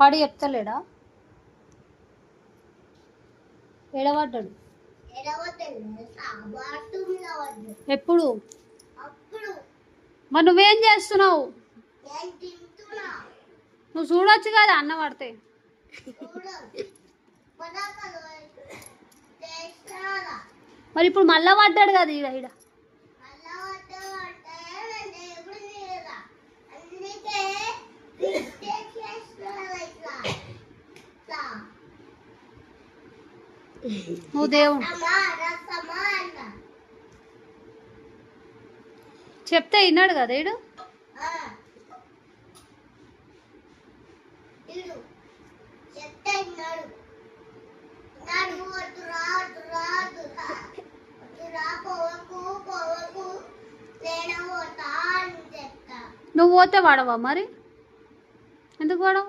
పాడి చెప్తలేడా? ఎడబడ్డాడు ఎప్పుడు? మరి నువ్వేం చేస్తున్నావు? నువ్వు చూడొచ్చు కదా అన్న పడితే. మరి ఇప్పుడు మళ్ళా పడ్డాడు కదా ఈడ ఈడ. నువ్వు దేవుడు చెప్తే విన్నాడు కదా ఇడు నువ్వు పోతే వాడవా మరి? ఎందుకు వాడవు?